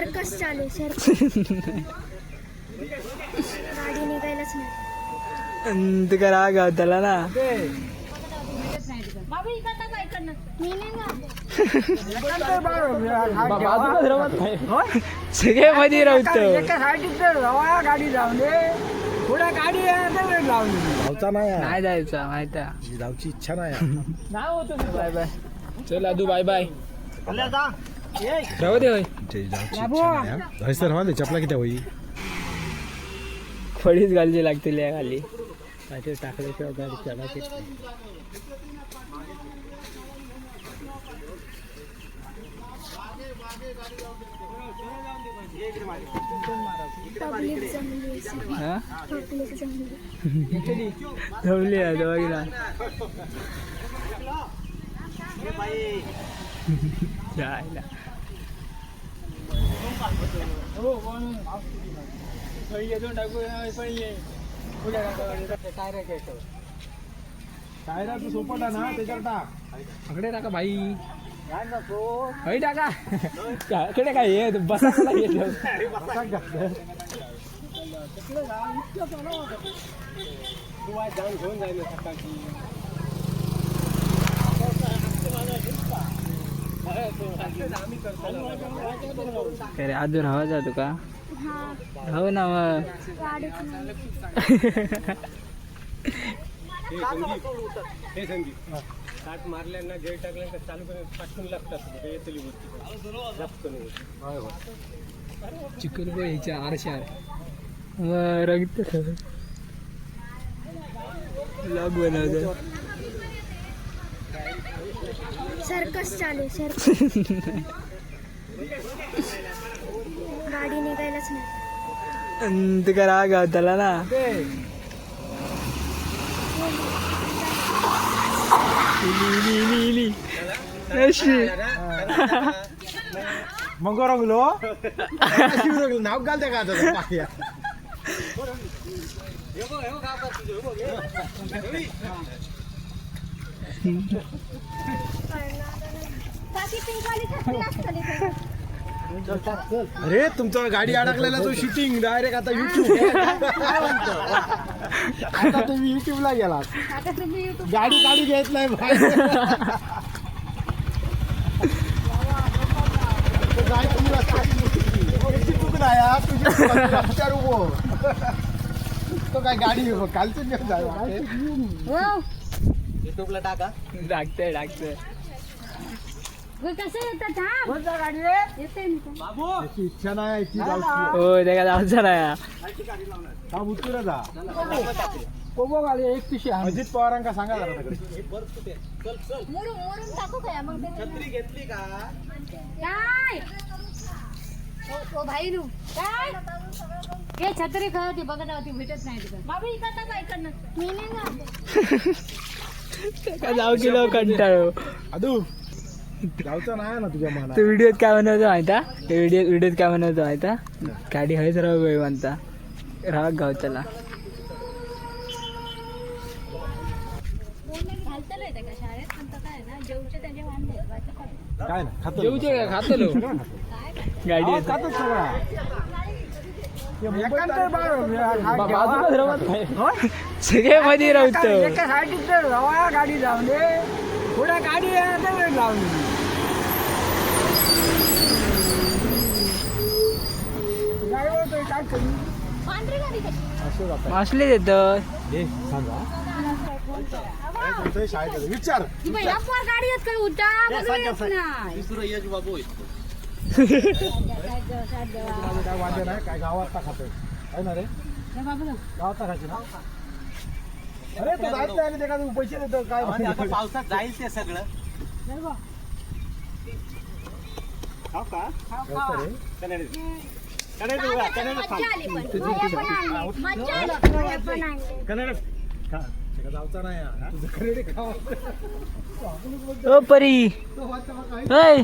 Circus चालू circus. गाडी निघायलाच नाही. तुका राग त्याला ना. मी नाही ना सगळे मध्ये राहतो गाडी जाऊन दे पुढे गाडी लावली धावचा नाही आहे. नाही जायचं माहिती आहे. धावची इच्छा नाही आहे. Bye bye. चल आदू बाय बाय. राहू दे होय. हा. चपला किती होई फळीच घालची लागतील या खाली. पाठी टाकल्याशिवाय गाडी चढायची पब्लिक जमली आहे जायला. टायरा तू सोपटा ना त्याच्यावर टाक आकडे टाका भाई हई टाका अकडे काय ये बसा अरे अजून हवा जा तुका हा हो. ना मग गाडीच नाही. हे संगीत काट मारल्याना गेट टाकल्यानंतर चालू करायला पाठवून लागतात. येतली गोष्टी. चिकन ह्याच्या आरशार रंगत. लॉग बनवतो सर्कस चालू सर्कस. गाडी निघायलाच नाही तुका राग त्याला ना इली, इली, इली, इली. अशी मग रंगलो रंगलो नाव घालते का आता अरे तुमचा गाडी अडकलेला तो शूटिंग डायरेक्ट आता युट्यूब आता तुम्ही युट्यूबला गेला आता तुम्ही YouTube गाडी गाडी घेत नाही. तो काय हा, हो. गाडी कालचं युट्यूबला टाका. डाकतंय डाकतंय. होय, कसं येतं थांब. कोणता गाडी रे येते मी पण. याची इच्छा नाही ती. जाऊची हो त्या जायचं नाही हा उतरा जा. कोबो गाडी एक पिशी अजित पवारांका सांगा जरा तिकडे. मुरुम मुरुम टाकू काय मग? छत्री घेतली का? काय? ओ भाई नू काय? हे छत्री खरं ती बघा ती भेटत नाही तिथं बाबा इकडनं काय इकडनं मी नाही ना का जाऊ किलो कंटाळो. अदू. जाऊचा नाही ना तुझ्या मनात. तू व्हिडिओत काय बनवतो माहिता ते व्हिडिओ व्हिडिओत काय बनवतो माहिता गाडी हयच राहू गई म्हणता. राग गाव त्याला घालतलं येतं का? शाळेत पण तसं आहे ना जेवचे त्यांचे वांदे आहेत, बाकी काय नाही. काय ना खातो जेवचे काय खातलो गाडी येत खातोच सगळा एकांतर बाळ हा बाजूलाच राहत नाही. सगळे मध्ये राहतो एका साईडीत तर रवा गाडी जाऊन दे पुढे गाडी करू हे सांगा काय? विचार गावात खातोय. आहे ना रे? गावात का खायचे ना? अरे तू जायचं आहे आणि ते काय पैसे देतो काय पावसात जाईल ते सगळं. का? हा. खावा. ओ परी. होय.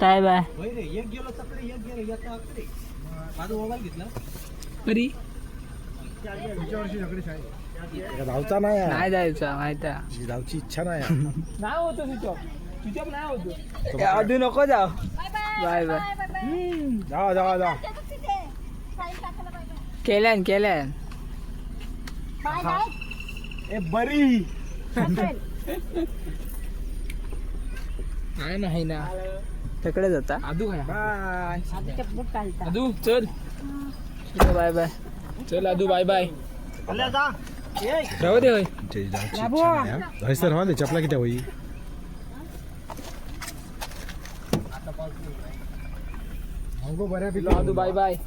काय बाय परी. जाऊचा नाही हा. नाही जायचं माहिती आहे. जाऊची इच्छा नाही हा. नाही होतो तुझ्या तुझ्या नाही होतो. अजून नको जाऊ. बाय बाय जा जा जा केल्यान केल्यान. Bye bye. ए बरी. आहे ना आहे ना. तिकडे जाता? आदू काय बाय. आदू चल. Bye bye. चल आदू बाय बाय. जा. राहू दे होय. चपला किती होई? बऱ्यापैकी आदू बाय बाय